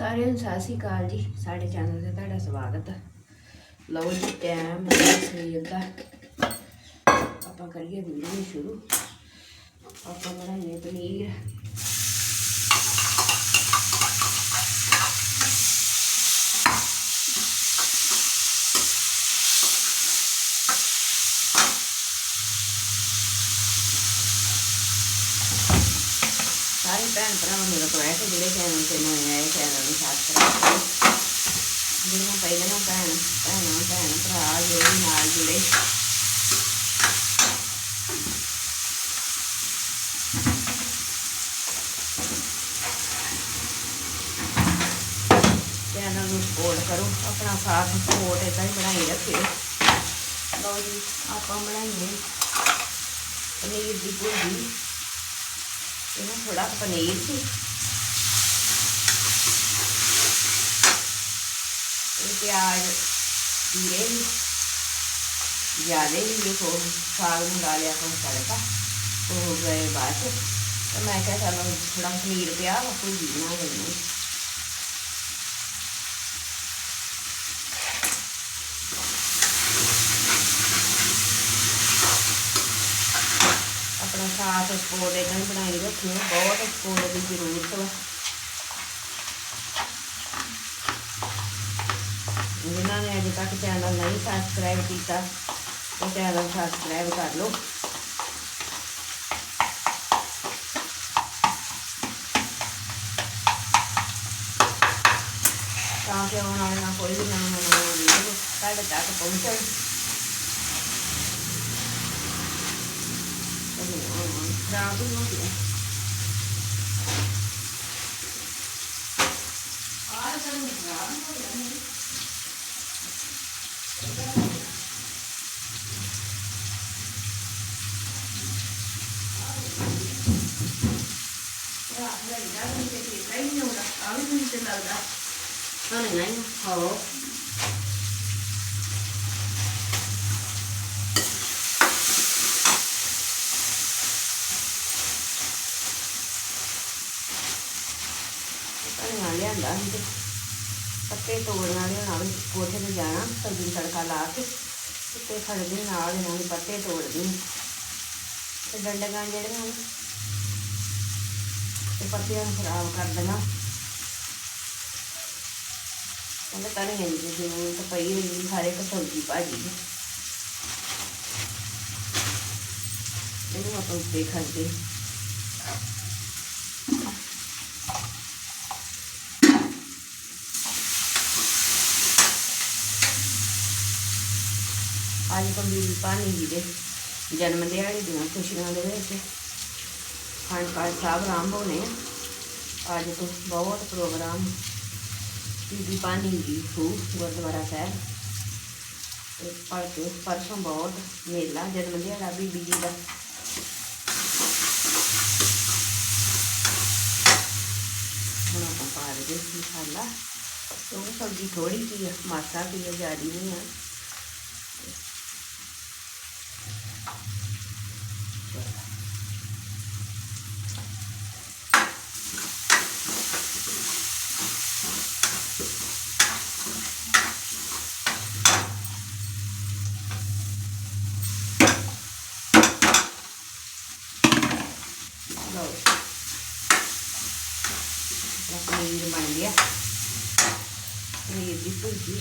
ਸਾਰਿਆਂ ਨੂੰ ਸਤਿ ਸ਼੍ਰੀ ਅਕਾਲ ਜੀ। ਸਾਡੇ ਚੈਨਲ ਤੇ ਤੁਹਾਡਾ ਸਵਾਗਤ ਹੈ। ਲਓ ਜੀ ਟਾਈਮ ਸਵੇਰ ਦਾ। ਆਪਾਂ ਕਰੀਏ ਵੀਡੀਓ ਸ਼ੁਰੂ। ਆਪਾਂ ਬਣਾਈਏ ਪਨੀਰ ਸਾਰੇ ਭੈਣ ਭਰਾਵਾਂ ਨੂੰ ਰਿਕਵੈਸਟ ਜਿਹੜੇ ਚੈਨਲ ਤੇ ਨਵੇਂ ਆਏ ਚੈਨਲ ਨੂੰ। ਸਬਸਕ੍ਰਾਈਬ ਭੈਣ, ਭੈਣਾਂ, ਭੈਣ ਭਰਾ ਜਿਹੜੇ ਨਾਲ ਜੁੜੇ। ਚੈਨਲ ਨੂੰ ਸਪੋਰਟ ਕਰੋ, ਆਪਣਾ ਸਾਥ ਸਪੋਰਟ ਇਦਾਂ ਹੀ ਬਣਾਈ ਰੱਖਿਓ ਲਓ ਜੀ, ਆਪਾਂ ਬਣਾਈਏ ਪਨੀਰ ਦੀ ਭੁਰਜੀ। ਇਹਨਾਂ ਥੋੜਾ ਪਨੀਰ ਸੀ। ਇਹ ਪਿਆਜ਼ ਜੀਰੇ ਵੀ ਜ਼ਿਆਦੇ ਹੀ ਇਹ ਸਾਗ ਨੂੰ ਡਾਲਿਆ ਤੋਂ ਤੜਕਾ ਹੋ ਗਏ ਬਾਅਦ ਤੇ ਮੈਂ ਕਿਹਾ ਚਲੋ ਥੋੜਾ ਪਨੀਰ ਪਿਆ ਵਾ ਕੋਈ ਬਣਾ ਲੈਂਦੇ ਆਪਣਾ ਸਾਥ ਸਪੋਰਟ ਇਦਾਂ ਹੀ ਬਣਾਈ ਰੱਖਿਓ ਬਹੁਤ ਸਪੋਰਟ ਦੀ ਜ਼ਰੂਰਤ ਵਾ ਜਿਨ੍ਹਾਂ ਤੱਕ ਚੈਨਲ ਨਹੀਂ ਸਬਸਕ੍ਰਾਈਬ ਕੀਤਾ ਉਹ ਚੈਨਲ ਸਬਸਕ੍ਰਾਈਬ ਕਰ ਲਓ। ਤਾਂ ਕਿ ਆਉਣ ਵਾਲੀਆਂ ਕੋਈ ਵੀ ਨਵੀਂ ਨਵੀਂ ਵੀਡੀਓ ਤੁਹਾਡੇ ਤੱਕ ਪਹੁੰਚਣ ਖਰਾਬ ਹੋ ਗਿਆ। ਆਹ ਤਾਂ ਖਰਾਬ ਹੋ ਗਿਆ ਨਹੀਂ ਰਾਤ ਦਾ ਇਦਾਂ ਨਹੀਂ ਤੇ ਠੀਕ ਨਹੀਂ ਹੁੰਦਾ ਲੱਗਦਾ ਹਾਂ ਨਹੀਂ ਹੋ ਧਨੀਆ ਲਿਆਂਦਾ ਸੀ ਤੇ ਪੱਤੇ ਤੋੜਨ ਵਾਲੇ ਨਾਲ ਕੋਠੇ ਤੇ ਜਾਣਾ ਸਬਜ਼ੀ ਨੂੰ ਤੜਕਾ ਲਾ ਕੇ ਉੱਤੇ ਖੜਦੇ ਨਾਲ ਇਹਨਾਂ ਦੇ ਪੱਤੇ ਤੋੜਦੀ ਤੇ ਡੰਡਗਾਂ ਜਿਹੜੀਆਂ ਨੇ ਤੇ ਪੱਤਿਆਂ ਨੂੰ ਖਰਾਬ ਕਰ ਦੇਣਾ ਕਹਿੰਦੇ ਧਨੀਏ ਦੀ ਜ਼ਰੂਰਤ ਪਈ ਹੋਈ ਹਰ ਇੱਕ ਸਬਜ਼ੀ ਭਾਜੀ ਦੀ ਇਹਨੂੰ ਆਪਾਂ ਉੱਤੇ ਖੜਦੇ ਅੱਜ ਕੰਬੀਰ ਪਾਣੀ ਜੀ ਦੇ ਜਨਮ ਦਿਹਾੜੀ ਦੀਆਂ ਖੁਸ਼ੀਆਂ ਦੇ ਵਿੱਚ ਖੰਡ ਪਾਠ ਸਾਹਿਬ ਆਰੰਭ ਹੋਣੇ ਆ। ਅੱਜ ਤੋਂ ਬਹੁਤ ਪ੍ਰੋਗਰਾਮ ਬੀਬੀ ਪਾਣੀ ਜੀ ਖੂ ਗੁਰਦੁਆਰਾ ਸਾਹਿਬ ਤੇ ਪਰਸੋਂ ਪਰਸੋਂ ਬਹੁਤ ਮੇਲਾ ਜਨਮ ਦਿਹਾੜਾ ਬੀਬੀ ਜੀ ਦਾ ਹੁਣ ਆਪਾਂ ਪਾ ਦੇ ਮਸਾਲਾ ਉਹ ਸਬਜ਼ੀ ਥੋੜੀ ਕੀ ਆ ਮਾਸਾ ਕੀ ਆ ਜ਼ਿਆਦੀ ਨਹੀਂ ਆ ਲਓ ਆਪਣਾ ਪਨੀਰ ਬਣ ਗਿਆ ਪਨੀਰ ਦੀ ਭੁਰਜੀ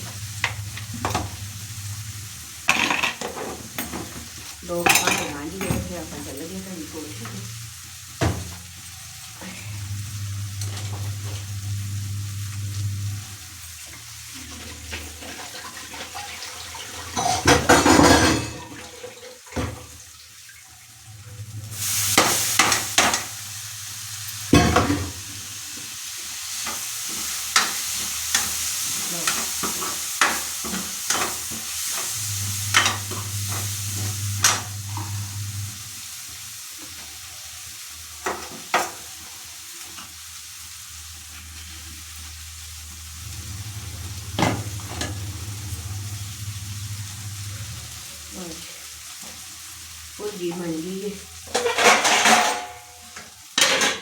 ਭੁਰਜੀ ਬਣ ਗਈ ਹੈ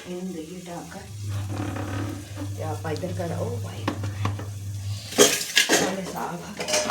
ਇਹਨੂੰ ਦੇਈਏ ਢੱਕ ਤੇ ਆਪਾਂ ਇੱਧਰ ਕਰ ਉਹ ਭਾਈ ਨਾਲੇ ਸਾਫ਼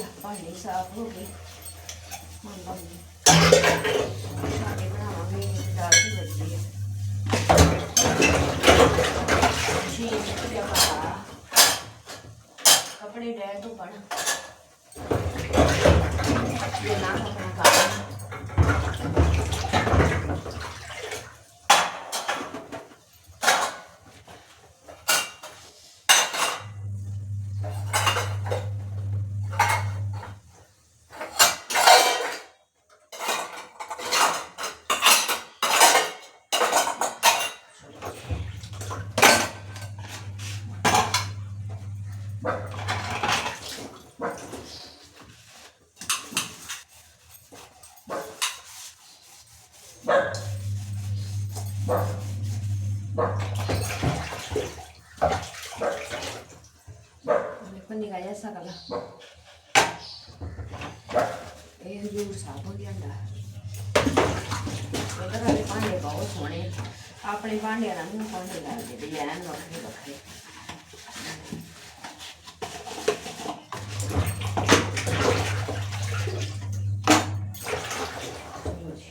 ਆਟਾ ਭਾਂਡੇ ਸਾਫ਼ ਹੋ ਗਏ। ਹੁਣ ਬੰਦੇ ਸਾਡੇ ਬਣਾਵਾਂਗੇ, ਦਾਲ ਦੀ ਵੱਜੀ ਜੀ ਤੇ ਆਪਾਂ ਕੱਪੜੇ ਡੈ ਤੋਂ ਬਣ ਇਹ ਨਾ ਆਪਣਾ ਕੰਮ ਨਿਕਾ ਜਾ ਸਕਲਾ ਇਹ ਜੂਰ ਸਾਫ਼ ਹੋ ਗਿਆ ਉਧਰ ਵਾਲੇ ਭਾਂਡੇ ਬਹੁਤ ਸੋਹਣੇ। ਆਪਣੇ ਭਾਂਡਿਆਂ ਨਾਲ ਨੂੰ ਭਾਂਡੇ ਲੱਗਦੇ ਐਨ ਵੱਖਰੇ ਵੱਖਰੇ ਚਲੋ ਜੀ।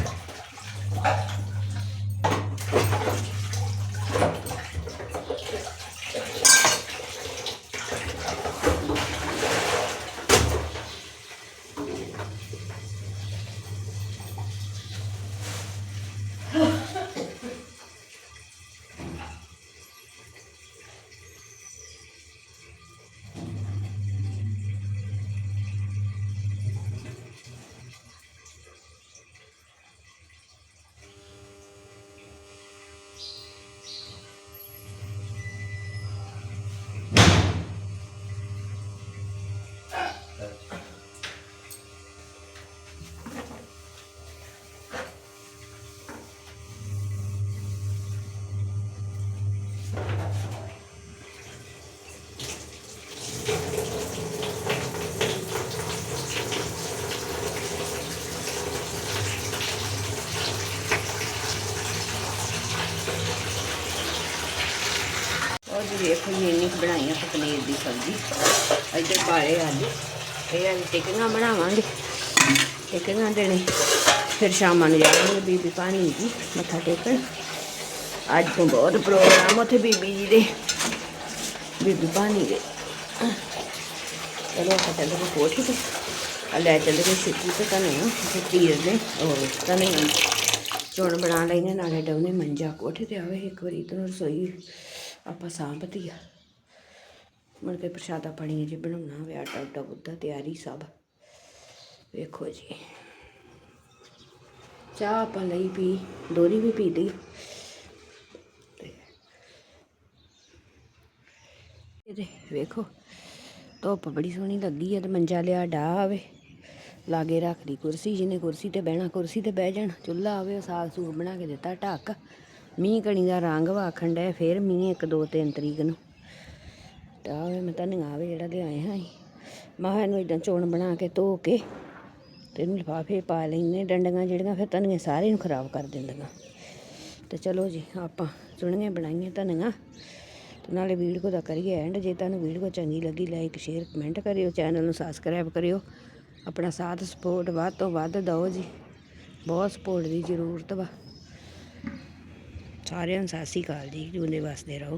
ਉਹ ਜੀ ਵੇਖੋ ਜੀ, ਇੰਨੀ ਬਣਾਈ ਆਪਾਂ ਪਨੀਰ ਦੀ ਸਬਜ਼ੀ। ਇੱਧਰ ਪਾਏ ਆਲੂ ਇਹ ਅੱਜ ਟਿੱਕੀਆਂ ਬਣਾਵਾਂਗੇ। ਟਿੱਕੀਆਂ ਦੇਣੇ। ਫਿਰ ਸ਼ਾਮਾਂ ਨੂੰ ਜਾਵਾਂਗੇ, ਬੀਬੀ ਪਾਣੀ ਦੀ ਮੱਥਾ ਟੇਕਣ। ਅੱਜ ਤੋਂ ਬਹੁਤ ਪ੍ਰੋਗਰਾਮ ਉੱਥੇ ਬੀਬੀ ਜੀ ਦੇ। ਬੀਬੀ ਪਾਣੀ ਦੇ। ਚਲੋ ਆਪਾਂ ਚੱਲਦੇ ਕੋਠੀ ਤੇ। ਆ ਲੈ ਚੱਲਦੇ ਹਾਂ ਛੁੱਟੀ ਤੇ ਤਾਂ ਨਹੀਂ ਤੀਰ ਨੇ ਉਹ ਤਾਂ ਚੋਣ ਬਣਾ ਲੈਨੇ ਨਾਲੇ ਡਵਨੇ ਮੰਜਾ ਕੋਠੇ ਤੇ ਆਵੇ, ਇੱਕ ਵਾਰੀ ਇਧਰੋਂ ਰਸੋਈ ਆਪਾਂ ਸਾਂਭਤੀ ਆ ਮੁੜ ਕੇ ਪ੍ਰਸ਼ਾਦਾ ਪਾਣੀ ਜੇ ਬਣਾਉਣਾ ਹੋਵੇ ਆਟਾ ਉਟਾ ਬੁੱਧਾ ਤਿਆਰੀ ਸਭ। ਵੇਖੋ ਜੀ। ਚਾਹ ਆਪਾਂ ਲਈ ਪੀ ਦੋਰੀ ਵੀ ਪੀ ਲਈ। ਇਹਦੇ ਵੇਖੋ, ਧੁੱਪ ਬੜੀ ਸੋਹਣੀ ਲੱਗੀ ਆ ਤੇ ਮੰਜਾ ਲਿਆ ਡਾ ਆਵੇ। ਲਾਗੇ ਰੱਖ ਲਈ ਕੁਰਸੀ ਜਿਹਨੇ ਕੁਰਸੀ ਤੇ ਬਹਿਣਾ, ਕੁਰਸੀ ਤੇ ਬਹਿ ਜਾਣ। ਚੁੱਲ੍ਹਾ ਆਵੇ ਸਾਗ ਸੂਗ ਬਣਾ ਕੇ ਦਿੱਤਾ, ਢੱਕ। ਮੀਂਹ ਕਣੀ ਦਾ ਰੰਗ ਵਾਖਣ ਡਿਆ, ਫੇਰ ਮੀਂਹ ਇੱਕ ਦੋ ਤਿੰਨ ਤਰੀਕ ਨੂੰ। ਤਾਂ ਆਵੇ ਮੈਂ ਤਾਂ ਆਵੇ ਜਿਹੜਾ ਲਿਆਏ ਹਾਂ ਅਸੀਂ। ਮੈਂ ਕਿਹਾ ਇਹਨੂੰ ਇਦਾਂ ਚੋਣ ਬਣਾ ਕੇ ਧੋ ਕੇ ਤੇ ਇਹਨੂੰ ਲਿਫਾਫੇ ਪਾ ਲੈਨੇ ਡੰਡੀਆਂ ਜਿਹੜੀਆਂ, ਫਿਰ ਧਨੀਆ ਸਾਰੇ ਨੂੰ ਖਰਾਬ ਕਰ ਦਿੰਦੀਆਂ। ਤੇ ਚਲੋ ਜੀ, ਆਪਾਂ ਚੁਣੀਆਂ ਬਣਾਈਆਂ ਧਨੀਆ। ਤੇ ਨਾਲੇ ਵੀਡੀਓ ਦਾ ਕਰੀਏ ਐਂਡ ਜੇ ਤੁਹਾਨੂੰ ਵੀਡੀਓ ਚੰਗੀ ਲੱਗੀ ਲਾਈਕ ਸ਼ੇਅਰ ਕਮੈਂਟ ਕਰਿਓ ਚੈਨਲ ਨੂੰ ਸਬਸਕ੍ਰਾਈਬ ਕਰਿਓ। ਆਪਣਾ ਸਾਥ ਸਪੋਰਟ ਵੱਧ ਤੋਂ ਵੱਧ ਦਿਓ ਜੀ। ਬਹੁਤ ਸਪੋਰਟ ਦੀ ਜ਼ਰੂਰਤ ਵਾ। ਸਾਰਿਆਂ ਨੂੰ ਸਤਿ ਸ਼੍ਰੀ ਅਕਾਲ ਜੀ ਜੂਨੇ ਵੱਸਦੇ ਰਹੋ।